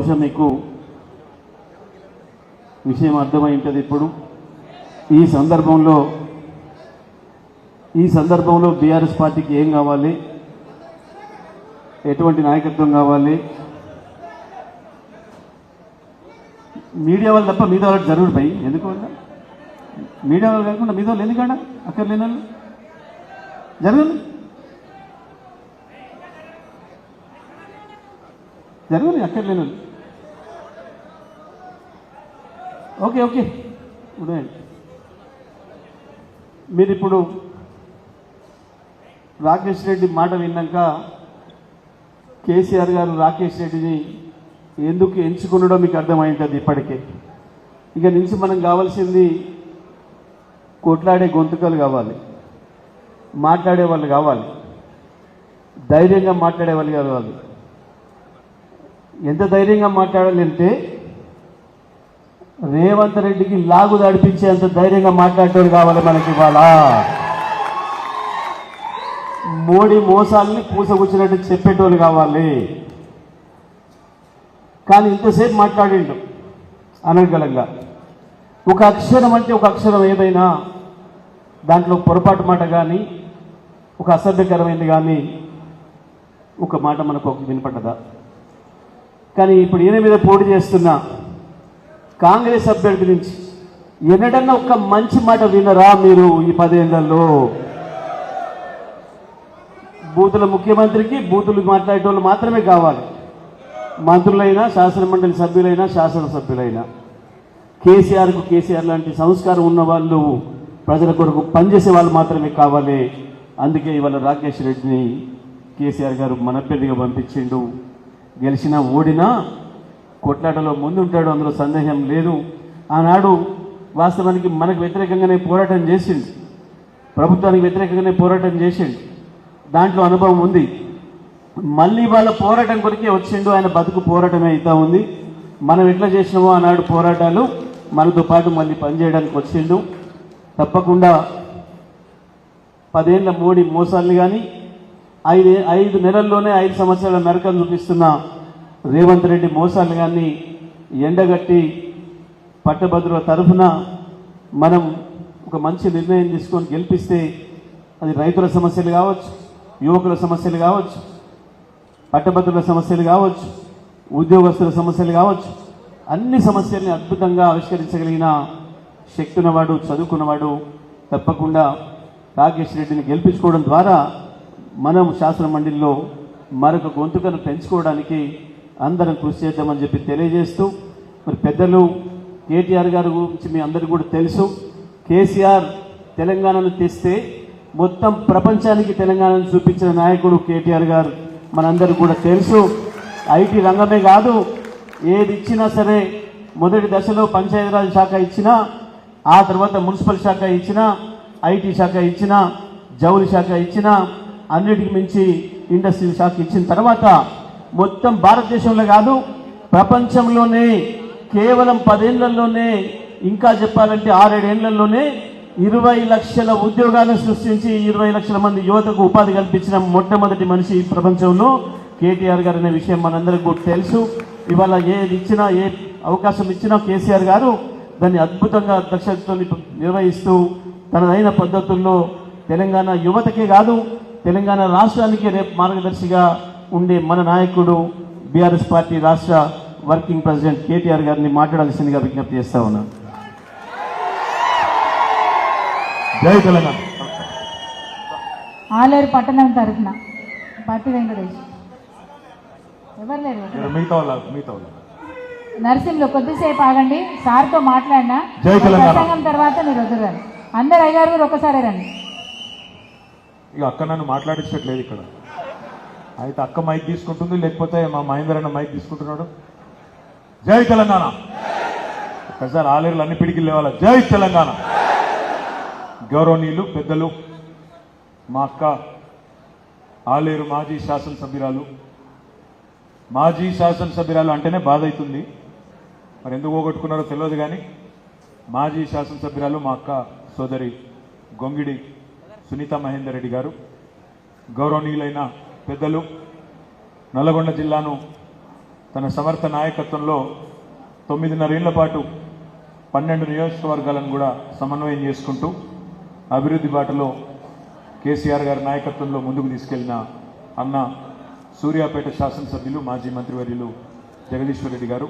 బహుశా మీకు విషయం అర్థమై ఉంటుంది ఇప్పుడు. ఈ సందర్భంలో ఈ సందర్భంలో బీఆర్ఎస్ పార్టీకి ఏం కావాలి? ఎటువంటి నాయకత్వం కావాలి? మీడియా వాళ్ళు తప్ప మీద వాళ్ళకి జరుగుడు పోయి ఎందుకు మీడియా వాళ్ళు కాకుండా మీద వాళ్ళు ఎందుకన్నా అక్కడ లేని వాళ్ళు జరగదు. జరగదు అక్కడ లేని వాళ్ళు ఓకే ఓకే. ఉదయం. మీరు ఇప్పుడు రాకేష్ రెడ్డి మాట విన్నాక కేసీఆర్ గారు రాకేష్ రెడ్డిని ఎందుకు ఎంచుకున్నాడో మీకు అర్థమైంటుంది ఇప్పటికే. ఇక నుంచి మనం కావాల్సింది కొట్లాడే గొంతుకలు కావాలి మాట్లాడే వాళ్ళు కావాలి ధైర్యంగా మాట్లాడే వాళ్ళు కావాలి. ఎంత ధైర్యంగా మాట్లాడాలి అంటే రేవంత్ రెడ్డికి లాగు నడిపించేంత ధైర్యంగా మాట్లాడేవాళ్ళు కావాలి మనకి ఇవాళ. మోడీ మోసాలని పూసగుచ్చినట్టు చెప్పేటోళ్ళు కావాలి. కానీ ఇంతసేపు మాట్లాడిండు అనర్గలంగా ఒక అక్షరం అంటే ఒక అక్షరం ఏదైనా దాంట్లో పొరపాటు మాట కానీ ఒక అసభ్యకరమైనది కానీ ఒక మాట మనకు ఒక వినపడ్డదా? కానీ ఇప్పుడు ఈయన మీద పోటీ చేస్తున్నా కాంగ్రెస్ అభ్యర్థి నుంచి ఎన్నడన్నా ఒక్క మంచి మాట వినరా మీరు ఈ పదేళ్ళలో? బూతుల ముఖ్యమంత్రికి బూతులు మాట్లాడేటోళ్ళు మాత్రమే కావాలి. మంత్రులైనా శాసనమండలి సభ్యులైనా శాసనసభ్యులైనా. కేసీఆర్కు కేసీఆర్ లాంటి సంస్కారం ఉన్న వాళ్ళు ప్రజల కొరకు పనిచేసే వాళ్ళు మాత్రమే కావాలి. అందుకే ఇవాళ రాకేష్ రెడ్డిని కేసీఆర్ గారు మన అభ్యర్థిగా పంపించిండు. గెలిచినా ఓడినా కొట్లాటలో ముందుంటాడు అందులో సందేహం లేదు. ఆనాడు వాస్తవానికి మనకు వ్యతిరేకంగానే పోరాటం చేసిండు. ప్రభుత్వానికి వ్యతిరేకంగానే పోరాటం చేసిండు. దాంట్లో అనుభవం ఉంది. మళ్ళీ వాళ్ళ పోరాటం కొరికే వచ్చిండు ఆయన బతుకు పోరాటమే అవుతా ఉంది. మనం ఎట్లా చేసినామో ఆనాడు పోరాటాలు మనతో పాటు మళ్ళీ పనిచేయడానికి వచ్చిండు. తప్పకుండా పదేళ్ళ మోడీ మోసాలు కానీ ఐదు ఐదు నెలల్లోనే ఐదు సంవత్సరాల నరకం చూపిస్తున్న రేవంత్ రెడ్డి మోసాలు కానీ ఎండగట్టి పట్టభద్రుల తరఫున మనం ఒక మంచి నిర్ణయం తీసుకొని గెలిపిస్తే అది రైతుల సమస్యలు కావచ్చు యువకుల సమస్యలు కావచ్చు పట్టభద్రుల సమస్యలు కావచ్చు ఉద్యోగస్తుల సమస్యలు కావచ్చు అన్ని సమస్యల్ని అద్భుతంగా ఆవిష్కరించగలిగిన శక్తి ఉన్నవాడు చదువుకున్నవాడు తప్పకుండా రాకేష్ రెడ్డిని గెలిపించుకోవడం ద్వారా మనం శాసన మండలిలో మరొక గొంతుకను పెంచుకోవడానికి అందరం కృషి చేద్దామని చెప్పి తెలియజేస్తూ మరి పెద్దలు కేటీఆర్ గారి గురించి మీ అందరికీ కూడా తెలుసు. కేసీఆర్ తెలంగాణను తెస్తే మొత్తం ప్రపంచానికి తెలంగాణను చూపించిన నాయకుడు కేటీఆర్ గారు మనందరికీ కూడా తెలుసు. ఐటీ రంగమే కాదు ఏది ఇచ్చినా సరే మొదటి దశలో పంచాయతీరాజ్ శాఖ ఇచ్చినా ఆ తర్వాత మున్సిపల్ శాఖ ఇచ్చినా ఐటీ శాఖ ఇచ్చినా జౌలి శాఖ ఇచ్చినా అన్నిటికి మించి ఇండస్ట్రీ శాఖ ఇచ్చిన తర్వాత మొత్తం భారతదేశంలో కాదు ప్రపంచంలోనే కేవలం పదేళ్ళలోనే ఇంకా చెప్పాలంటే ఆరేడేళ్ళలోనే ఇరవై లక్షల ఉద్యోగాలను సృష్టించి ఇరవై లక్షల మంది యువతకు ఉపాధి కల్పించిన మొట్టమొదటి మనిషి ప్రపంచంలో కేటీఆర్ గారు అనే విషయం మనందరికీ కూడా తెలుసు. ఇవాళ ఏది ఇచ్చినా ఏ అవకాశం ఇచ్చినా కేసీఆర్ గారు దాన్ని అద్భుతంగా దక్షతతో నిర్వహిస్తూ తనదైన పద్ధతుల్లో తెలంగాణ యువతకే కాదు తెలంగాణ రాష్ట్రానికి రేపు మార్గదర్శిగా ఉండే మన నాయకుడు బీఆర్ఎస్ పార్టీ రాష్ట్ర వర్కింగ్ ప్రెసిడెంట్ కేటీఆర్ గారిని మాట్లాడాల్సిందిగా విజ్ఞప్తి చేస్తా ఉన్నాను జై తెలంగాణ. ఆలేరు పట్టణం తరఫున పత్తి వెంకటేష్. ఎవరు లేరు? మిగతా నర్సింగ్లో కొద్దిసేపు ఆగండి. సార్తో మాట్లాడినా. ప్రసంగం తర్వాత మీరు వద్దురండి అందరు అయ్యారు ఒకసారి రండి. ఇక అక్క నన్ను మాట్లాడించట్లేదు ఇక్కడ. అయితే అక్క మైక్ తీసుకుంటుంది లేకపోతే మా మహేందర్ అన్న మైక్ తీసుకుంటున్నాడు. జై తెలంగాణ. ఒకసారి ఆలేరులు అన్ని పిడికి లేవాలి? జై తెలంగాణ. గౌరవనీయులు పెద్దలు మా అక్క ఆలేరు మాజీ శాసనసభ్యురాలు. మాజీ శాసనసభ్యురాలు అంటేనే బాధ అవుతుంది. మరి ఎందుకు పోగొట్టుకున్నారో తెలియదు కానీ మాజీ శాసనసభ్యురాలు మా అక్క సోదరి గొంగిడి సునీత మహేందర్ రెడ్డి గారు. గౌరవనీయులైన పెద్దలు నల్లగొండ జిల్లాను తన సమర్థ నాయకత్వంలో తొమ్మిదిన్నరేళ్ళ పాటు పన్నెండు నియోజకవర్గాలను కూడా సమన్వయం చేసుకుంటూ అభివృద్ధి బాటలో కేసీఆర్ గారి నాయకత్వంలో ముందుకు తీసుకెళ్ళిన అన్న సూర్యాపేట శాసనసభ్యులు మాజీ మంత్రివర్యులు జగదీశ్వర్ రెడ్డి గారు.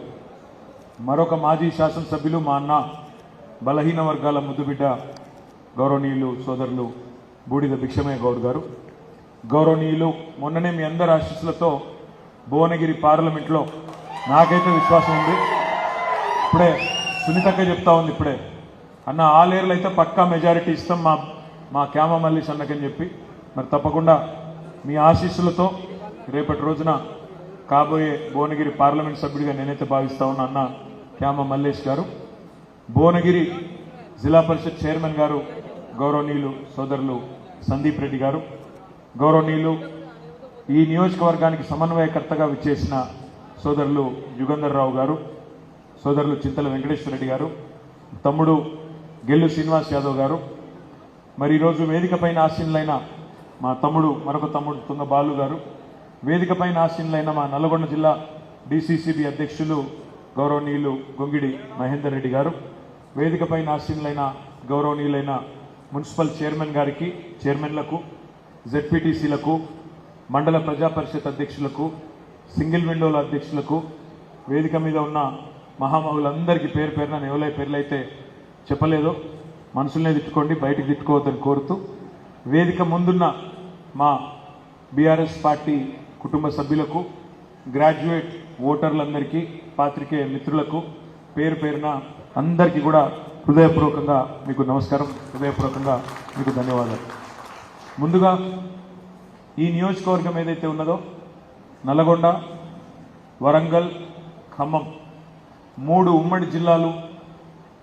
మరొక మాజీ శాసనసభ్యులు మా అన్న బలహీన వర్గాల ముద్దుబిడ్డ గౌరవనీయులు సోదరులు బూడిద భిక్షమయ్య గౌడ్ గారు. గౌరవనీయులు మొన్ననే మీ అందరి ఆశీస్సులతో భువనగిరి పార్లమెంట్లో నాకైతే విశ్వాసం ఉంది. ఇప్పుడే సునీతక్క చెప్తా ఉంది ఇప్పుడే. అన్న ఆలేరులో అయితే పక్కా మెజారిటీ ఇస్తాం మా మా క్యామ మల్లేష్ అన్నకని చెప్పి. మరి తప్పకుండా మీ ఆశీస్సులతో రేపటి రోజున కాబోయే భువనగిరి పార్లమెంట్ సభ్యుడిగా నేనైతే భావిస్తా ఉన్నా అన్న క్యామ మల్లేష్ గారు. భువనగిరి జిల్లా పరిషత్ చైర్మన్ గారు గౌరవనీయులు సోదరులు సందీప్ రెడ్డి గారు. గౌరవనీయులు ఈ నియోజకవర్గానికి సమన్వయకర్తగా విచ్చేసిన సోదరులు యుగంధర్ రావు గారు సోదరులు చింతల వెంకటేశ్వర రెడ్డి గారు తమ్ముడు గెల్లు శ్రీనివాస్ యాదవ్ గారు మరి ఈరోజు వేదిక పైన మా తమ్ముడు మరొక తమ్ముడు తుంగ బాలు గారు వేదిక పైన మా నల్గొండ జిల్లా డిసిసిబి అధ్యక్షులు గౌరవనీయులు గొంగిడి మహేందర్ రెడ్డి గారు వేదిక పైన ఆసీనులైన గౌరవనీయులైన మున్సిపల్ చైర్మన్ గారికి చైర్మన్లకు జెడ్పీటీసీలకు మండల ప్రజా పరిషత్ అధ్యక్షులకు సింగిల్ విండోల అధ్యక్షులకు వేదిక మీద ఉన్న మహామహులందరికీ పేరు పేరున ఎవలే పేర్లైతే చెప్పలేదో మనసులనే తిట్టుకోండి బయటకు తిట్టుకోవద్దని కోరుతూ వేదిక ముందున్న మా బీఆర్ఎస్ పార్టీ కుటుంబ సభ్యులకు గ్రాడ్యుయేట్ ఓటర్లందరికీ పాత్రికేయ మిత్రులకు పేరు పేరున అందరికీ కూడా హృదయపూర్వకంగా మీకు నమస్కారం హృదయపూర్వకంగా మీకు ధన్యవాదాలు. ముందుగా ఈ నియోజకవర్గం ఏదైతే ఉన్నదో నల్గొండ వరంగల్ ఖమ్మం మూడు ఉమ్మడి జిల్లాలు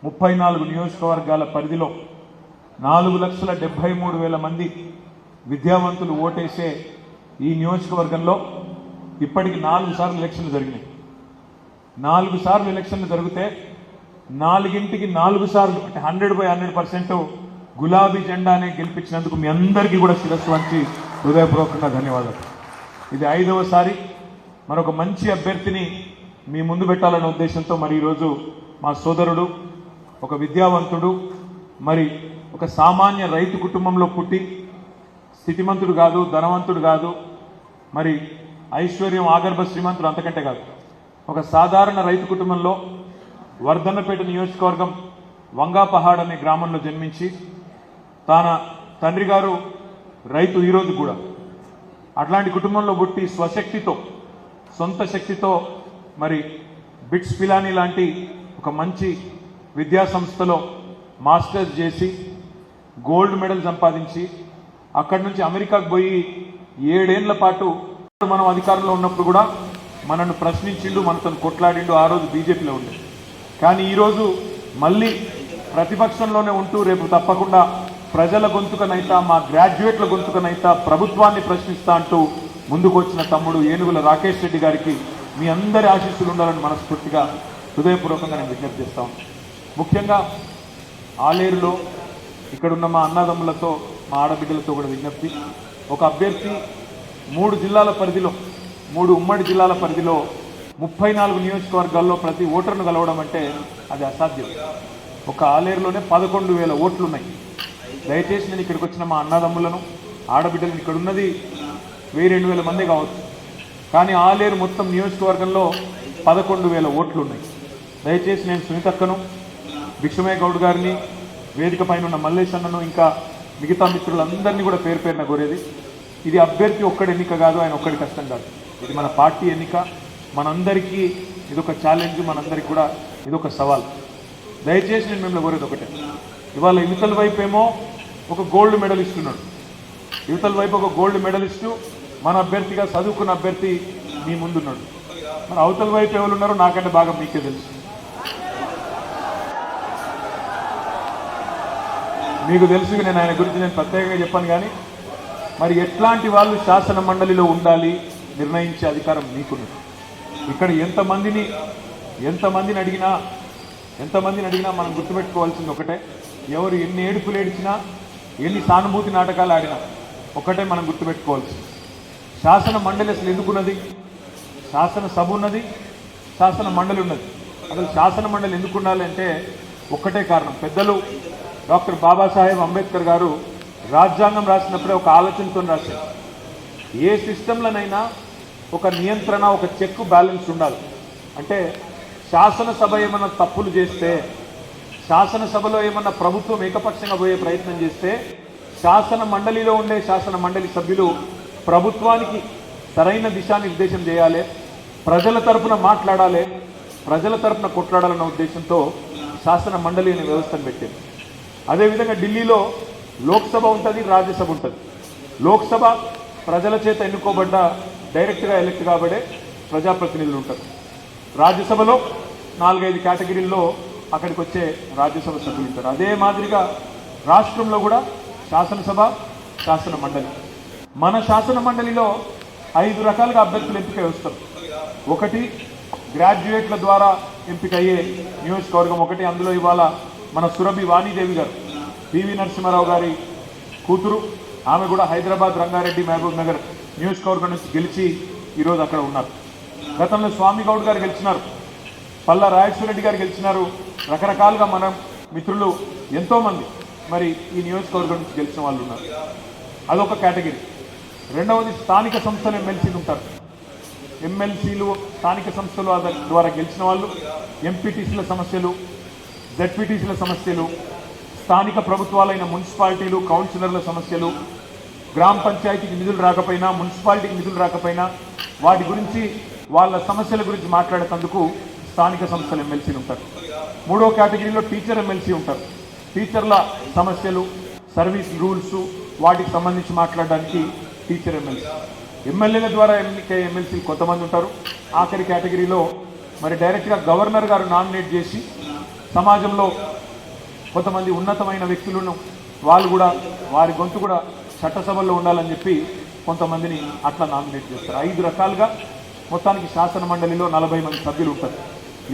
ముప్పై నాలుగు నియోజకవర్గాల పరిధిలో నాలుగు లక్షల డెబ్భై మూడు వేల మంది విద్యావంతులు ఓటేసే ఈ నియోజకవర్గంలో ఇప్పటికి నాలుగు సార్లు ఎలక్షన్లు జరిగినాయి. నాలుగు సార్లు ఎలక్షన్లు జరిగితే నాలుగింటికి నాలుగు సార్లు అంటే హండ్రెడ్ బై హండ్రెడ్ పర్సెంట్ గులాబీ జెండానే గెలిపించినందుకు మీ అందరికీ కూడా శిరస్సు వంచి హృదయపూర్వకంగా ధన్యవాదాలు. ఇది ఐదవసారి మరొక మంచి అభ్యర్థిని మీ ముందు పెట్టాలనే ఉద్దేశంతో మరి ఈరోజు మా సోదరుడు ఒక విద్యావంతుడు మరి ఒక సామాన్య రైతు కుటుంబంలో పుట్టి స్థితిమంతుడు కాదు ధనవంతుడు కాదు మరి ఐశ్వర్యం ఆగర్భ శ్రీమంతుడు అంతకంటే కాదు. ఒక సాధారణ రైతు కుటుంబంలో వర్ధన్నపేట నియోజకవర్గం వంగాపహాడ్ అనే గ్రామంలో జన్మించి తన తండ్రి గారు రైతు ఈరోజు కూడా అట్లాంటి కుటుంబంలో పుట్టి స్వశక్తితో సొంత శక్తితో మరి బిట్స్ పిలాని లాంటి ఒక మంచి విద్యా సంస్థలో మాస్టర్స్ చేసి గోల్డ్ మెడల్ సంపాదించి అక్కడి నుంచి అమెరికాకు పోయి ఏడేళ్ళ పాటు మనం అధికారంలో ఉన్నప్పుడు కూడా మనల్ని ప్రశ్నించిండు మనతో కొట్లాడిండు ఆ రోజు బీజేపీలో ఉండే. కానీ ఈరోజు మళ్ళీ ప్రతిపక్షంలోనే ఉంటూ రేపు తప్పకుండా ప్రజల గొంతుకనైతా మా గ్రాడ్యుయేట్ల గొంతుకనైతా ప్రభుత్వాన్ని ప్రశ్నిస్తా అంటూ ముందుకు వచ్చిన తమ్ముడు ఏనుగుల రాకేష్ రెడ్డి గారికి మీ అందరి ఆశీస్సులు ఉండాలని మనస్ఫూర్తిగా హృదయపూర్వకంగా నేను విజ్ఞప్తి చేస్తాను ముఖ్యంగా ఆలేరులో ఇక్కడున్న మా అన్నదమ్ములతో మా ఆడబిడ్డలతో కూడా విజ్ఞప్తి. ఒక అభ్యర్థి మూడు జిల్లాల పరిధిలో మూడు ఉమ్మడి జిల్లాల పరిధిలో ముప్పై నాలుగు నియోజకవర్గాల్లో ప్రతి ఓటర్ను కలవడం అంటే అది అసాధ్యం. ఒక ఆలేరులోనే పదకొండు వేల ఓట్లు ఉన్నాయి దయచేసి నేను ఇక్కడికి వచ్చిన మా అన్నదమ్ములను ఆడబిడ్డలను ఇక్కడ ఉన్నది వెయ్యి రెండు వేల మంది కావచ్చు. కానీ ఆలేరు మొత్తం నియోజకవర్గంలో పదకొండు వేల ఓట్లు ఉన్నాయి దయచేసి నేను సునీతక్కను భిక్షమయ్య గౌడ్ గారిని వేదిక పైన ఉన్న మల్లేష్ అన్నను ఇంకా మిగతా మిత్రులందరినీ కూడా పేరు పేరున కోరేది. ఇది అభ్యర్థి ఒక్కడి ఎన్నిక కాదు ఆయన ఒక్కడి కష్టం కాదు. ఇది మన పార్టీ ఎన్నిక. మనందరికీ ఇది ఒక ఛాలెంజ్ మనందరికీ కూడా ఇదొక సవాల్. దయచేసి నేను మిమ్మల్ని కోరేది ఒకటే. ఇవాళ యువతల వైపు ఏమో ఒక గోల్డ్ మెడల్ ఉన్నాడు. యువతల వైపు ఒక గోల్డ్ మెడలిస్టు మన అభ్యర్థిగా చదువుకున్న అభ్యర్థి మీ ముందున్నాడు. మరి అవతల వైపు ఎవరు ఉన్నారో నాకంటే బాగా మీకే తెలుసు. మీకు తెలుసు నేను ఆయన గురించి నేను ప్రత్యేకంగా చెప్పాను కానీ మరి ఎట్లాంటి వాళ్ళు శాసన మండలిలో ఉండాలి నిర్ణయించే అధికారం మీకున్నది. ఇక్కడ ఎంతమందిని ఎంతమందిని అడిగినా ఎంతమందిని అడిగినా మనం గుర్తుపెట్టుకోవాల్సింది ఒకటే. ఎవరు ఎన్ని ఏడుపులు ఏడిచినా ఎన్ని సానుభూతి నాటకాలు ఆడినా ఒకటే మనం గుర్తుపెట్టుకోవాల్సింది శాసన మండలి అసలు ఎందుకున్నది శాసన సభ ఉన్నది? శాసన మండలి ఉన్నది. అసలు శాసన మండలి ఎందుకు ఉండాలంటే ఒక్కటే కారణం. పెద్దలు డాక్టర్ బాబాసాహెబ్ అంబేద్కర్ గారు రాజ్యాంగం రాసినప్పుడే ఒక ఆలోచనతో రాశారు. ఏ సిస్టంలోనైనా ఒక నియంత్రణ ఒక చెక్ బ్యాలెన్స్ ఉండాలి. అంటే శాసనసభ ఏమైనా తప్పులు చేస్తే శాసనసభలో ఏమన్నా ప్రభుత్వం ఏకపక్షంగా పోయే ప్రయత్నం చేస్తే శాసన మండలిలో ఉండే శాసన మండలి సభ్యులు ప్రభుత్వానికి సరైన దిశానిర్దేశం చేయాలి ప్రజల తరపున మాట్లాడాలి ప్రజల తరపున కొట్లాడాలన్న ఉద్దేశంతో శాసన మండలి అనే వ్యవస్థను పెట్టింది అదేవిధంగా ఢిల్లీలో లోక్సభ ఉంటుంది రాజ్యసభ ఉంటుంది. లోక్సభ ప్రజల చేత ఎన్నుకోబడ్డ డైరెక్ట్గా ఎలక్ట్ కాబడే ప్రజాప్రతినిధులు ఉంటారు. రాజ్యసభలో నాలుగైదు కేటగిరీల్లో అక్కడికి వచ్చే రాజ్యసభ సభ్యులు ఉంటారు. అదే మాదిరిగా రాష్ట్రంలో కూడా శాసనసభ శాసన మండలి. మన శాసన మండలిలో ఐదు రకాలుగా అభ్యర్థులు ఎంపిక వస్తారు. ఒకటి గ్రాడ్యుయేట్ల ద్వారా ఎంపికయ్యే నియోజకవర్గం ఒకటి. అందులో ఇవాళ మన సురభి వాణిదేవి గారు పివి నరసింహారావు గారి కూతురు. ఆమె కూడా హైదరాబాద్ రంగారెడ్డి మహబూబ్ నగర్ నియోజకవర్గం నుంచి గెలిచి ఈరోజు అక్కడ ఉన్నారు. గతంలో స్వామి గౌడ్ గారు గెలిచినారు. పల్లా రాజేశ్వర రెడ్డి గారు గెలిచినారు. రకరకాలుగా మనం మిత్రులు ఎంతోమంది మరి ఈ నియోజకవర్గం నుంచి గెలిచిన వాళ్ళు ఉన్నారు. అదొక కేటగిరీ. రెండవది స్థానిక సంస్థలు ఎమ్మెల్సీలు ఉంటారు. ఎమ్మెల్సీలు స్థానిక సంస్థలు ద్వారా గెలిచిన వాళ్ళు ఎంపీటీసీల సమస్యలు జడ్పీటీసీల సమస్యలు స్థానిక ప్రభుత్వాలైన మున్సిపాలిటీలు కౌన్సిలర్ల సమస్యలు గ్రామ పంచాయతీకి నిధులు రాకపోయినా మున్సిపాలిటీకి నిధులు రాకపోయినా వాటి గురించి వాళ్ళ సమస్యల గురించి మాట్లాడేటందుకు స్థానిక సంస్థల ఎమ్మెల్సీలు ఉంటారు. మూడో కేటగిరీలో టీచర్ ఎమ్మెల్సీ ఉంటారు. టీచర్ల సమస్యలు సర్వీస్ రూల్స్ వాటికి సంబంధించి మాట్లాడడానికి టీచర్ ఎమ్మెల్సీ ఎమ్మెల్యేల ద్వారా ఎన్నికయ్యే ఎమ్మెల్సీలు కొంతమంది ఉంటారు. ఆఖరి కేటగిరీలో మరి డైరెక్ట్గా గవర్నర్ గారు నామినేట్ చేసి సమాజంలో కొంతమంది ఉన్నతమైన వ్యక్తులను వాళ్ళు కూడా వారి గొంతు కూడా చట్టసభల్లో ఉండాలని చెప్పి కొంతమందిని అట్లా నామినేట్ చేస్తారు. ఐదు రకాలుగా మొత్తానికి శాసన మండలిలో నలభై మంది సభ్యులు ఉంటారు.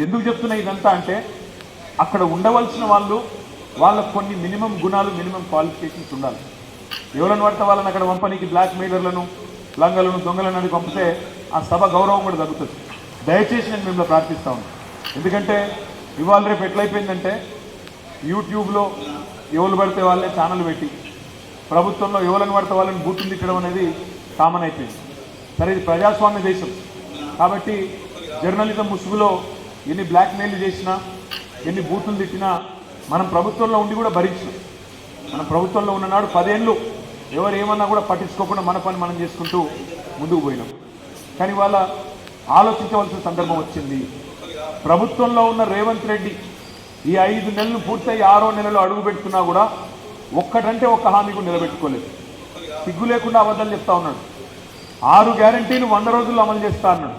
ఎందుకు చెప్తున్నా ఇదంతా అంటే అక్కడ ఉండవలసిన వాళ్ళు వాళ్ళకు కొన్ని మినిమం గుణాలు మినిమం క్వాలిఫికేషన్స్ ఉండాలి. ఎవరైనా పడితే వాళ్ళని అక్కడ పంపనీకి బ్లాక్ మెయిలర్లను లంగలను దొంగలను అని పంపితే ఆ సభ గౌరవం కూడా తగ్గుతుంది. దయచేసి నేను మిమ్మల్ని ప్రార్థిస్తా ఉన్నాను. ఎందుకంటే ఇవాళ రేపు ఎట్లయిపోయిందంటే యూట్యూబ్లో ఎవరు పడితే వాళ్ళే ఛానల్ పెట్టి ప్రభుత్వంలో ఎవరిని పడితే వాళ్ళని బూతులు తిట్టడం అనేది కామన్ అయిపోయింది. సరే ఇది ప్రజాస్వామ్య దేశం. కాబట్టి జర్నలిజం ముసుగులో ఎన్ని బ్లాక్ మెయిల్ చేసినా ఎన్ని బూతులు తిట్టినా మనం ప్రభుత్వంలో ఉండి కూడా భరించినాం మనం ప్రభుత్వంలో ఉన్ననాడు పదేళ్ళు ఎవరు ఏమన్నా కూడా పట్టించుకోకుండా మన పని మనం చేసుకుంటూ ముందుకు పోయినాం. కానీ వాళ్ళ ఆలోచించవలసిన సందర్భం వచ్చింది. ప్రభుత్వంలో ఉన్న రేవంత్ రెడ్డి ఈ ఐదు నెలలు పూర్తయి ఆరో నెలలు అడుగు పెడుతున్నా కూడా ఒక్కటంటే ఒక్క హామీ కూడా నిలబెట్టుకోలేదు. సిగ్గు లేకుండా అబద్ధాలు చెప్తా ఉన్నాడు. ఆరు గ్యారంటీలు వంద రోజుల్లో అమలు చేస్తా అన్నాడు.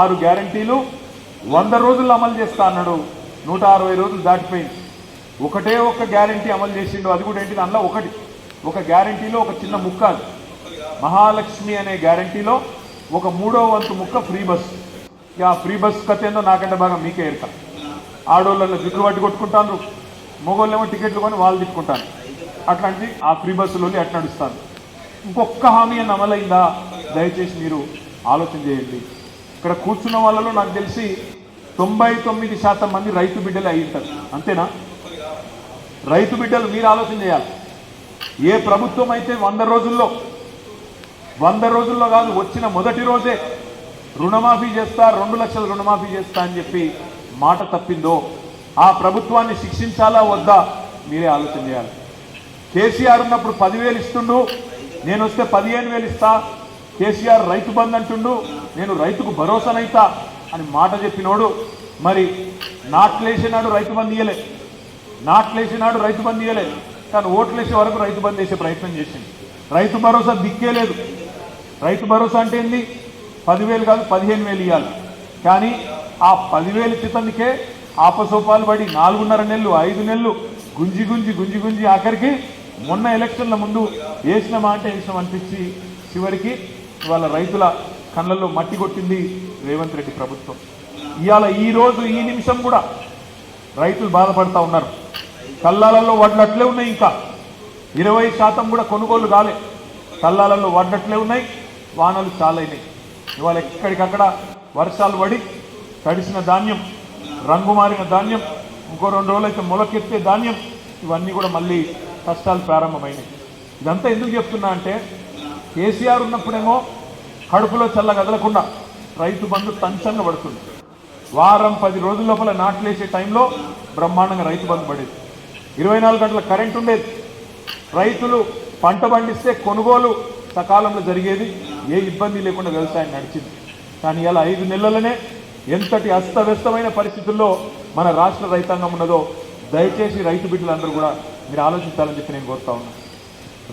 ఆరు గ్యారంటీలు వంద రోజుల్లో అమలు చేస్తా అన్నాడు. నూట అరవై రోజులు దాటిపోయింది. ఒకటే ఒక్క గ్యారంటీ అమలు చేసిండు అది కూడా ఏంటి దానిలో ఒకటి. ఒక గ్యారంటీలో ఒక చిన్న ముక్క అది. మహాలక్ష్మి అనే గ్యారంటీలో ఒక మూడో వంతు ముక్క ఫ్రీ బస్. ఆ ఫ్రీ బస్ కథ ఏందో నాకంటే బాగా మీకే ఎరక. ఆడోళ్ళ జుట్లు పట్టి కొట్టుకుంటాను మొగోళ్ళేమో టికెట్లు కొని వాళ్ళు తిట్టుకుంటాను అట్లాంటిది ఆ ఫ్రీ బస్సులో అట్లా నడుస్తాను ఇంకొక్క హామీ అని అమలైందా? దయచేసి మీరు ఆలోచన చేయండి. ఇక్కడ కూర్చున్న వాళ్ళలో నాకు తెలిసి తొంభై తొమ్మిది శాతం మంది రైతు బిడ్డలే అయి ఉంటారు అంతేనా? రైతు బిడ్డలు మీరు ఆలోచన చేయాలి. ఏ ప్రభుత్వం అయితే వంద రోజుల్లో వంద రోజుల్లో కాదు వచ్చిన మొదటి రోజే రుణమాఫీ చేస్తా రెండు లక్షల రుణమాఫీ చేస్తా అని చెప్పి మాట తప్పిందో ఆ ప్రభుత్వాన్ని శిక్షించాలా వద్దా మీరే ఆలోచన చేయాలి. కేసీఆర్ ఉన్నప్పుడు పదివేలు ఇస్తుండు నేను వస్తే పదిహేను వేలు ఇస్తా. కేసీఆర్ రైతు బంద్ అంటుండు నేను రైతుకు భరోసానైతా. అని మాట చెప్పినోడు మరి నాట్లేసినాడు రైతు బంద్ ఇయ్యలే. నాట్లేసినాడు రైతు బంద్ ఇయ్యలే. కానీ ఓట్లేసే వరకు రైతు బంద్ చేసే ప్రయత్నం చేసింది. రైతు భరోసా దిక్కే లేదు. రైతు భరోసా అంటే ఏంది? పదివేలు కాదు పదిహేను వేలు ఇవ్వాలి కానీ ఆ పదివేలు క్రితంకే ఆపసోపాలు పడి నాలుగున్నర నెలలు ఐదు నెలలు గుంజి గుంజి గుంజి గుంజి ఆఖరికి మొన్న ఎలక్షన్ల ముందు వేసినామా అంటే వేసినాం అనిపించి చివరికి వాళ్ళ రైతుల కళ్ళల్లో మట్టి కొట్టింది రేవంత్ రెడ్డి ప్రభుత్వం. ఇవాళ ఈ రోజు ఈ నిమిషం కూడా రైతులు బాధపడతా ఉన్నారు. కల్లాలలో వడ్లట్లే ఉన్నాయి ఇంకా. ఇరవై శాతం కూడా కొనుగోలు కాలే. కల్లాలలో వడ్లట్లే ఉన్నాయి వానలు చాలైనాయి ఇవాళ ఎక్కడికక్కడ వర్షాలు పడి తడిసిన ధాన్యం రంగు మారిన ధాన్యం ఇంకో రెండు రోజులు అయితే మొలకెత్తే ధాన్యం ఇవన్నీ కూడా మళ్ళీ కష్టాలు ప్రారంభమైనాయి. ఇదంతా ఎందుకు చెప్తున్నా అంటే కేసీఆర్ ఉన్నప్పుడేమో కడుపులో చల్ల కదలకుండా రైతు బంధు తంచంగా పడుతుంది. వారం పది రోజుల లోపల నాట్లేసే టైంలో బ్రహ్మాండంగా రైతు బంధు పడేది. ఇరవై నాలుగు గంటల కరెంట్ ఉండేది. రైతులు పంట పండిస్తే కొనుగోలు సకాలంలో జరిగేది. ఏ ఇబ్బంది లేకుండా వ్యవసాయం నడిచింది. కానీ ఇలా ఐదు నెలలనే ఎంతటి అస్తవ్యస్తమైన పరిస్థితుల్లో మన రాష్ట్ర రైతాంగం ఉన్నదో దయచేసి రైతు బిడ్డలందరూ కూడా మీరు ఆలోచించాలని చెప్పి నేను కోరుతా ఉన్నాను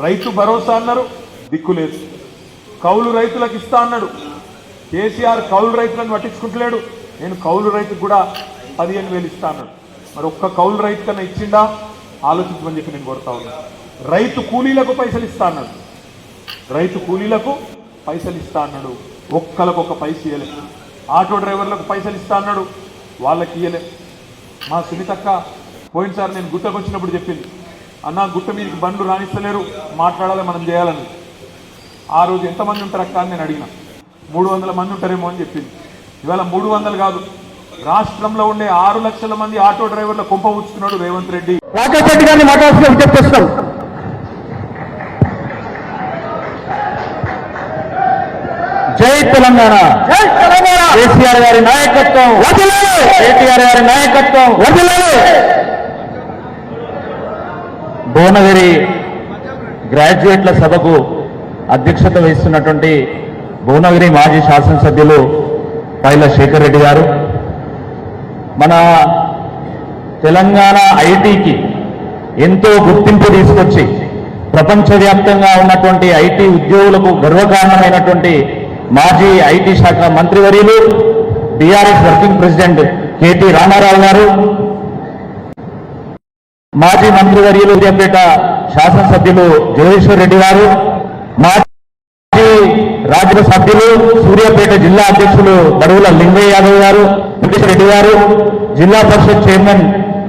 రైతు భరోసా అన్నారు దిక్కు లేదు. కౌలు రైతులకు ఇస్తా అన్నాడు. కేసీఆర్ కౌలు రైతులను పట్టించుకుంటలేడు. నేను కౌలు రైతుకు కూడా పదిహేను వేలు ఇస్తా అన్నాడు. మరి ఒక్క కౌలు రైతు కన్నా ఇచ్చిండా? ఆలోచించమని చెప్పి నేను కోరుతా ఉన్నాను రైతు కూలీలకు పైసలు ఇస్తా అన్నాడు. రైతు కూలీలకు పైసలు ఇస్తా అన్నాడు. ఒక్కలకు ఒక పైసలు ఇవ్వలే ఆటో డ్రైవర్లకు పైసలు ఇస్తా అన్నాడు. వాళ్ళకి ఇవ్వలే మా సునీతక్క పోయినసారి నేను గుట్టకు వచ్చినప్పుడు చెప్పింది. అన్న గుట్ట మీదకి బండ్లు రాణిస్తలేరు. మాట్లాడాలి మనం చేయాలని. ఆ రోజు ఎంతమంది ఉంటారు అక్క అని నేను అడిగిన. మూడు వందల మంది ఉంటారేమో అని చెప్పింది. ఇవాళ మూడు వందలు కాదు. రాష్ట్రంలో ఉండే ఆరు లక్షల మంది ఆటో డ్రైవర్ల కుంప ఉంచుతున్నాడు రేవంత్ రెడ్డి. రాకేష్ రెడ్డి గారిని మాట్లాడాల్సిన విజ్ఞప్తి తెలంగాణ. జై తెలంగాణ. కేసీఆర్ గారి నాయకత్వం. కేటీఆర్ గారి నాయకత్వం. భువనగిరి గ్రాడ్యుయేట్ల సభకు అధ్యక్షత వహిస్తున్నటువంటి భువనగిరి మాజీ శాసనసభ్యులు పైల శేఖర్ రెడ్డి గారు. మన తెలంగాణ ఐటీకి ఎంతో గుర్తింపు తీసుకొచ్చి ప్రపంచవ్యాప్తంగా ఉన్నటువంటి ఐటీ ఉద్యోగులకు గర్వకారణమైనటువంటి మాజీ ఐటీ శాఖ మంత్రివర్యులు BRS working president KT Ramarao గారు మాజీ మంత్రివర్యులు ఉదయపేట శాసనసభ్యులు జగదీశ్వర్ రెడ్డి గారు మాజీ రాజ్యసభ సభ్యులు సూర్యాపేట జిల్లా అధ్యక్షులు బడుగుల లింగయ్య యాదవ్ గారు వెంకటేశ్వర రెడ్డి గారు జిల్లా పరిషత్ చైర్మన్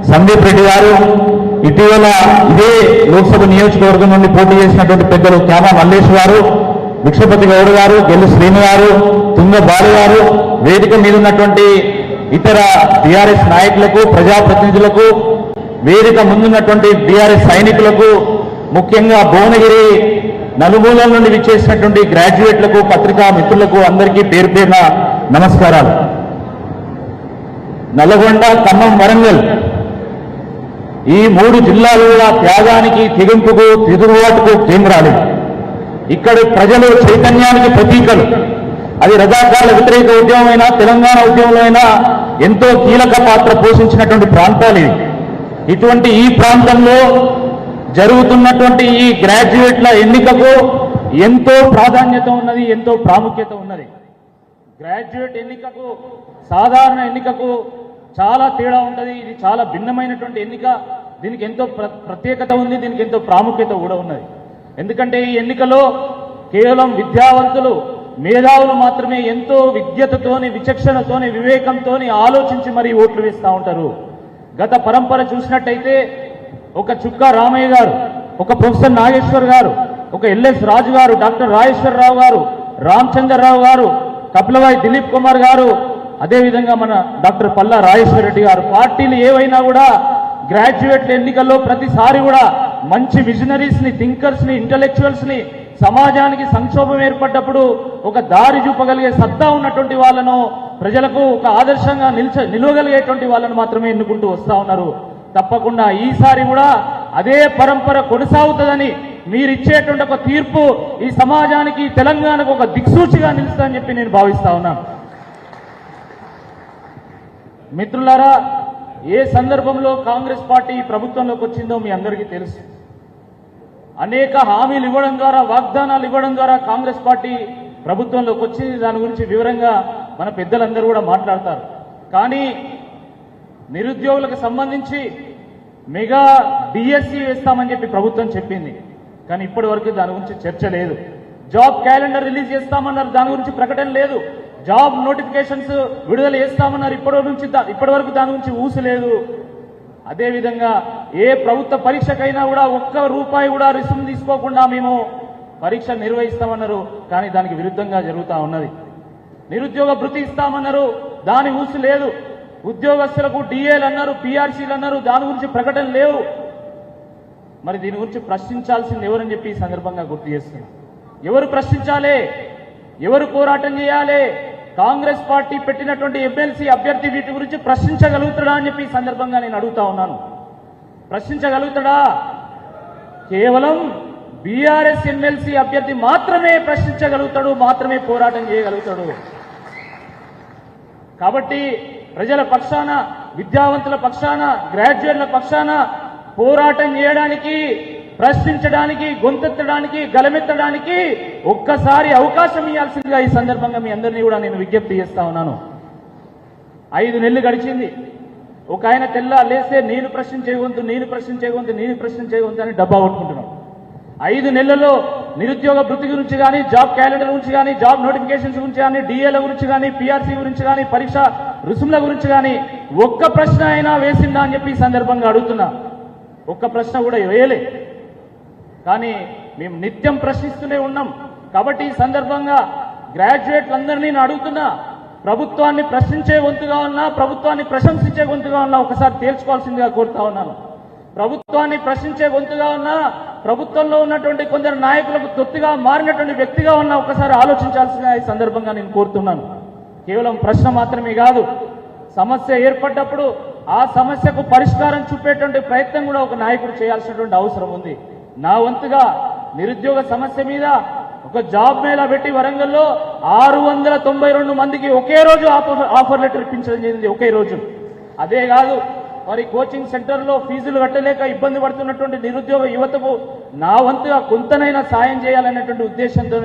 సందీప్ రెడ్డి గారు. ఇటీవల ఇదే లోక్సభ నియోజకవర్గం నుండి పోటీ చేసినటువంటి పెద్దలు క్యామా మల్లేష్ గారు భిక్షపతి గౌడ్ గారు గెల్లు శ్రీను గారు తుంగ బాలు గారు వేదిక మీద ఉన్నటువంటి ఇతర టిఆర్ఎస్ నాయకులకు ప్రజాప్రతినిధులకు వేదిక ముందున్నటువంటి బీఆర్ఎస్ సైనికులకు ముఖ్యంగా భువనగిరి నలుమూలల నుండి విచ్చేసినటువంటి గ్రాడ్యుయేట్లకు పత్రికా మిత్రులకు అందరికీ పేరు పేరున నమస్కారాలు. నల్గొండ ఖమ్మం వరంగల్. ఈ మూడు జిల్లాలు కూడా త్యాగానికి తెగింపుకు తిరుగుబాటుకు కేంద్రాలు ఇక్కడి ప్రజలు చైతన్యానికి ప్రతీకలు. అది రజాకాల వ్యతిరేక ఉద్యమమైనా తెలంగాణ ఉద్యమంలో అయినా ఎంతో కీలక పాత్ర పోషించినటువంటి ప్రాంతాలు ఇటువంటి ఈ ప్రాంతంలో జరుగుతున్నటువంటి ఈ గ్రాడ్యుయేట్ల ఎన్నికకు ఎంతో ప్రాధాన్యత ఉన్నది ఎంతో ప్రాముఖ్యత ఉన్నది. గ్రాడ్యుయేట్ ఎన్నికకు సాధారణ ఎన్నికకు చాలా తేడా ఉంటుంది ఇది చాలా భిన్నమైనటువంటి ఎన్నిక. దీనికి ఎంతో ప్ర- ప్రత్యేకత ఉంది దీనికి ఎంతో ప్రాముఖ్యత కూడా ఉన్నది. ఎందుకంటే ఈ ఎన్నికలో కేవలం విద్యావంతులు మేధావులు మాత్రమే ఎంతో విద్యతతోని విచక్షణతోని వివేకంతోని ఆలోచించి మరీ ఓట్లు వేస్తూ ఉంటారు. గత పరంపర చూసినట్టయితే ఒక చుక్క రామయ్య గారు ఒక ప్రొఫెసర్ నాగేశ్వర్ గారు ఒక ఎల్ఎస్ రాజు గారు డాక్టర్ రాజేశ్వరరావు గారు రామచంద్రరావు గారు కపిలవాయి దిలీప్ కుమార్ గారు అదేవిధంగా మన డాక్టర్ పల్లా రాజేశ్వర రెడ్డి గారు. పార్టీలు ఏవైనా కూడా గ్రాడ్యుయేట్ల ఎన్నికల్లో ప్రతిసారి కూడా మంచి విజనరీస్ని థింకర్స్ని ఇంటలెక్చువల్స్ని సమాజానికి సంక్షోభం ఏర్పడ్డప్పుడు ఒక దారి చూపగలిగే సత్తా ఉన్నటువంటి వాళ్ళను ప్రజలకు ఒక ఆదర్శంగా నిల్చ నిలవగలిగేటువంటి వాళ్ళను మాత్రమే ఎన్నుకుంటూ వస్తూ ఉన్నారు. తప్పకుండా ఈసారి కూడా అదే పరంపర కొనసాగుతుందని మీరిచ్చేటువంటి ఒక తీర్పు ఈ సమాజానికి తెలంగాణకు ఒక దిక్సూచిగా నిలుస్తుందని చెప్పి నేను భావిస్తా ఉన్నాను మిత్రులారా ఏ సందర్భంలో కాంగ్రెస్ పార్టీ ప్రభుత్వంలోకి వచ్చిందో మీ అందరికీ తెలుసు. అనేక హామీలు ఇవ్వడం ద్వారా వాగ్దానాలు ఇవ్వడం ద్వారా కాంగ్రెస్ పార్టీ ప్రభుత్వంలోకి వచ్చింది. దాని గురించి వివరంగా మన పెద్దలందరూ కూడా మాట్లాడతారు. కానీ నిరుద్యోగులకు సంబంధించి మెగా డిఎస్సి వేస్తామని చెప్పి ప్రభుత్వం చెప్పింది. కానీ ఇప్పటి వరకు దాని గురించి చర్చ లేదు. జాబ్ క్యాలెండర్ రిలీజ్ చేస్తామన్నారు. దాని గురించి ప్రకటన లేదు. జాబ్ నోటిఫికేషన్స్ విడుదల చేస్తామన్నారు. ఇప్పటి నుంచి ఇప్పటి వరకు దాని గురించి ఊసు లేదు. అదేవిధంగా ఏ ప్రభుత్వ పరీక్షకైనా కూడా ఒక్క రూపాయి కూడా రిసుమ్ తీసుకోకుండా మేము పరీక్ష నిర్వహిస్తామన్నారు. కానీ దానికి విరుద్ధంగా జరుగుతా ఉన్నది. నిరుద్యోగ భృతి ఇస్తామన్నారు. దాని ఊసు లేదు. ఉద్యోగస్తులకు డిఏలు అన్నారు పిఆర్సీలు అన్నారు దాని గురించి ప్రకటన లేవు. మరి దీని గురించి ప్రశ్నించాల్సింది ఎవరని చెప్పి ఈ సందర్భంగా గుర్తు చేస్తున్నా. ఎవరు ప్రశ్నించాలి? ఎవరు పోరాటం చేయాలి? కాంగ్రెస్ పార్టీ పెట్టినటువంటి ఎమ్మెల్సీ అభ్యర్థి వీటి గురించి ప్రశ్నించగలుగుతాడా అని చెప్పి ఈ సందర్భంగా నేను అడుగుతా ఉన్నాను. ప్రశ్నించగలుగుతాడా? కేవలం బీఆర్ఎస్ ఎమ్మెల్సీ అభ్యర్థి మాత్రమే ప్రశ్నించగలుగుతాడు మాత్రమే పోరాటం చేయగలుగుతాడు. కాబట్టి ప్రజల పక్షాన విద్యావంతుల పక్షాన గ్రాడ్యుయేట్ల పక్షాన పోరాటం చేయడానికి ప్రశ్నించడానికి గొంతెత్తడానికి గలమెత్తడానికి ఒక్కసారి అవకాశం ఇవ్వాల్సిందిగా ఈ సందర్భంగా మీ అందరినీ కూడా నేను విజ్ఞప్తి చేస్తా ఉన్నాను. ఐదు నెలలు గడిచింది. ఒక ఆయన తెల్ల లేస్తే నేను ప్రశ్నించే గొంతు నేను ప్రశ్నించే గొంతు నేను ప్రశ్నించే గొంతు అని డబ్బా కొట్టుకుంటున్నాం. ఐదు నెలల్లో నిరుద్యోగ వృత్తి గురించి కానీ జాబ్ క్యాలెండర్ గురించి కానీ జాబ్ నోటిఫికేషన్స్ గురించి కానీ డిఏల గురించి కానీ పిఆర్సీ గురించి కానీ పరీక్ష రుసుముల గురించి కానీ ఒక్క ప్రశ్న అయినా వేసిందా అని చెప్పి సందర్భంగా అడుగుతున్నా. ఒక్క ప్రశ్న కూడా వేయలే. కానీ మేము నిత్యం ప్రశ్నిస్తూనే ఉన్నాం. కాబట్టి ఈ సందర్భంగా గ్రాడ్యుయేట్లందరినీ నేను అడుగుతున్నా ప్రభుత్వాన్ని ప్రశ్నించే గొంతుగా ఉన్నా ప్రభుత్వాన్ని ప్రశంసించే గొంతుగా ఉన్నా ఒకసారి తేల్చుకోవాల్సిందిగా కోరుతా ఉన్నాను. ప్రభుత్వాన్ని ప్రశ్నించే గొంతుగా ఉన్నా ప్రభుత్వంలో ఉన్నటువంటి కొందరు నాయకులకు తొత్తుగా మారినటువంటి వ్యక్తిగా ఉన్న ఒకసారి ఆలోచించాల్సిన ఈ సందర్భంగా నేను కోరుతున్నాను. కేవలం ప్రశ్న మాత్రమే కాదు సమస్య ఏర్పడ్డప్పుడు ఆ సమస్యకు పరిష్కారం చూపేటువంటి ప్రయత్నం కూడా ఒక నాయకుడు చేయాల్సినటువంటి అవసరం ఉంది. నా వంతుగా నిరుద్యోగ సమస్య మీద ఒక జాబ్ మేళా పెట్టి వరంగల్లో ఆరు వందల తొంభై రెండు మందికి ఒకే రోజు ఆఫర్ ఆఫర్ లెటర్ ఇప్పించడం జరిగింది ఒకే రోజు. అదే కాదు మరి కోచింగ్ సెంటర్లో ఫీజులు కట్టలేక ఇబ్బంది పడుతున్నటువంటి నిరుద్యోగ యువతకు నా వంతుగా కొంతనైనా సాయం చేయాలనేటువంటి ఉద్దేశంతో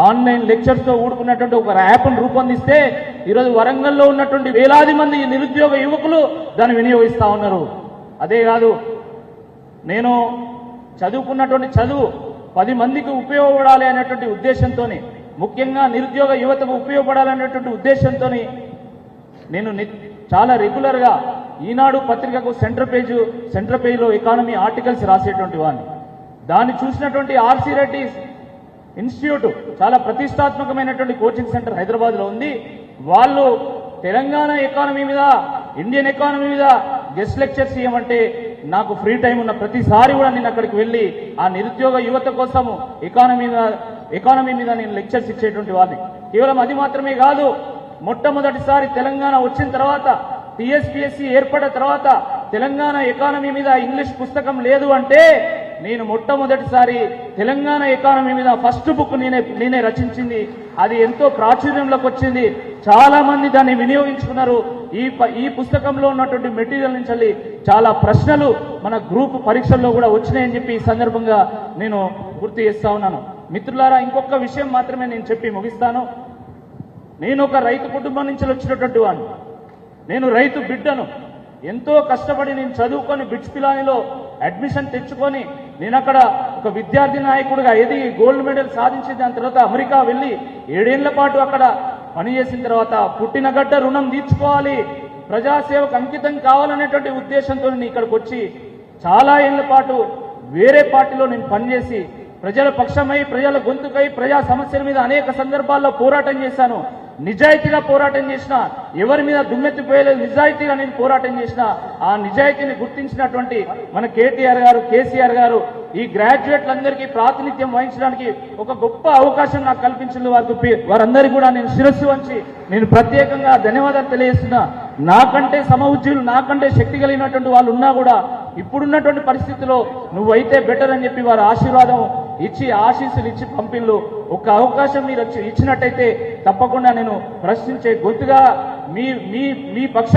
ఆన్లైన్ లెక్చర్స్తో ఊడుకున్నటువంటి ఒక యాప్ను రూపొందిస్తే ఈరోజు వరంగల్లో ఉన్నటువంటి వేలాది మంది నిరుద్యోగ యువకులు దాన్ని వినియోగిస్తా ఉన్నారు. అదే కాదు నేను చదువుకున్నటువంటి చదువు పది మందికి ఉపయోగపడాలి అనేటువంటి ఉద్దేశంతో ముఖ్యంగా నిరుద్యోగ యువతకు ఉపయోగపడాలనేటువంటి ఉద్దేశంతో నేను ని- చాలా రెగ్యులర్గా ఈనాడు పత్రికకు సెంటర్ పేజ్ సెంటర్ పేజ్లో ఎకానమీ ఆర్టికల్స్ రాసేటువంటి వాడిని. దాన్ని చూసినటువంటి ఆర్సీ రెడ్డి ఇన్స్టిట్యూట్ చాలా ప్రతిష్టాత్మకమైనటువంటి కోచింగ్ సెంటర్ హైదరాబాద్లో ఉంది. వాళ్ళు తెలంగాణ ఎకానమీ మీద ఇండియన్ ఎకానమీ మీద గెస్ట్ లెక్చర్స్ ఇవ్వమంటే నాకు ఫ్రీ టైం ఉన్న ప్రతిసారి కూడా నేను అక్కడికి వెళ్ళి ఆ నిరుద్యోగ యువత కోసము ఎకానమీ మీద ఎకానమీ మీద నేను లెక్చర్స్ ఇచ్చేటువంటి వాడిని. కేవలం అది మాత్రమే కాదు మొట్టమొదటిసారి తెలంగాణ వచ్చిన తర్వాత టిఎస్పిఎస్సి ఏర్పడిన తర్వాత తెలంగాణ ఎకానమీ మీద ఇంగ్లీష్ పుస్తకం లేదు అంటే నేను మొట్టమొదటిసారి తెలంగాణ ఎకానమీ మీద ఫస్ట్ బుక్ నేనే నేనే రచించింది. అది ఎంతో ప్రాచుర్యంలోకి వచ్చింది. చాలా మంది దాన్ని వినియోగించుకున్నారు. ఈ ప- ఈ పుస్తకంలో ఉన్నటువంటి మెటీరియల్ నుంచి చాలా ప్రశ్నలు మన గ్రూప్ పరీక్షల్లో కూడా వచ్చినాయని చెప్పి ఈ సందర్భంగా నేను గుర్తు చేస్తా ఉన్నాను. మిత్రులారా ఇంకొక విషయం మాత్రమే నేను చెప్పి ముగిస్తాను. నేను ఒక రైతు కుటుంబం నుంచి వచ్చినటువంటి వాడిని. నేను రైతు బిడ్డను. ఎంతో కష్టపడి నేను చదువుకొని బిట్స్ పిలానిలో అడ్మిషన్ తెచ్చుకొని నేను అక్కడ ఒక విద్యార్థి నాయకుడిగా ఏది గోల్డ్ మెడల్ సాధించి దాని తర్వాత అమెరికా వెళ్ళి ఏడేళ్ళ పాటు అక్కడ పనిచేసిన తర్వాత పుట్టిన గడ్డ రుణం తీర్చుకోవాలి. ప్రజాసేవకు అంకితం కావాలనేటువంటి ఉద్దేశంతో నేను ఇక్కడికి వచ్చి చాలా ఏళ్ళ పాటు వేరే పార్టీలో నేను పనిచేసి ప్రజల పక్షమై ప్రజల గొంతుకై ప్రజా సమస్యల మీద అనేక సందర్భాల్లో పోరాటం చేశాను. నిజాయితీగా పోరాటం చేసిన ఎవరి మీద దుమ్మెత్తిపోయలేదు నిజాయితీగా నేను పోరాటం చేసిన ఆ నిజాయితీని గుర్తించినటువంటి మన కేటీఆర్ గారు కేసీఆర్ గారు ఈ గ్రాడ్యుయేట్లందరికీ ప్రాతినిధ్యం వహించడానికి ఒక గొప్ప అవకాశం నాకు కల్పించింది వారికి వారందరికీ కూడా నేను శిరస్సు వంచి నేను ప్రత్యేకంగా ధన్యవాదాలు తెలియజేస్తున్నా. నాకంటే సమఉజ్జీవులు నాకంటే శక్తి కలిగినటువంటి వాళ్ళు ఉన్నా కూడా ఇప్పుడున్నటువంటి పరిస్థితిలో నువ్వైతే బెటర్ అని చెప్పి వారి ఆశీర్వాదం ఇచ్చి ఆశీస్సులు ఇచ్చి పంపిణీలు ఒక అవకాశం మీరు ఇచ్చినట్టయితే తప్పకుండా నేను ప్రశ్నించే గొంతుగా మీ మీ మీ పక్ష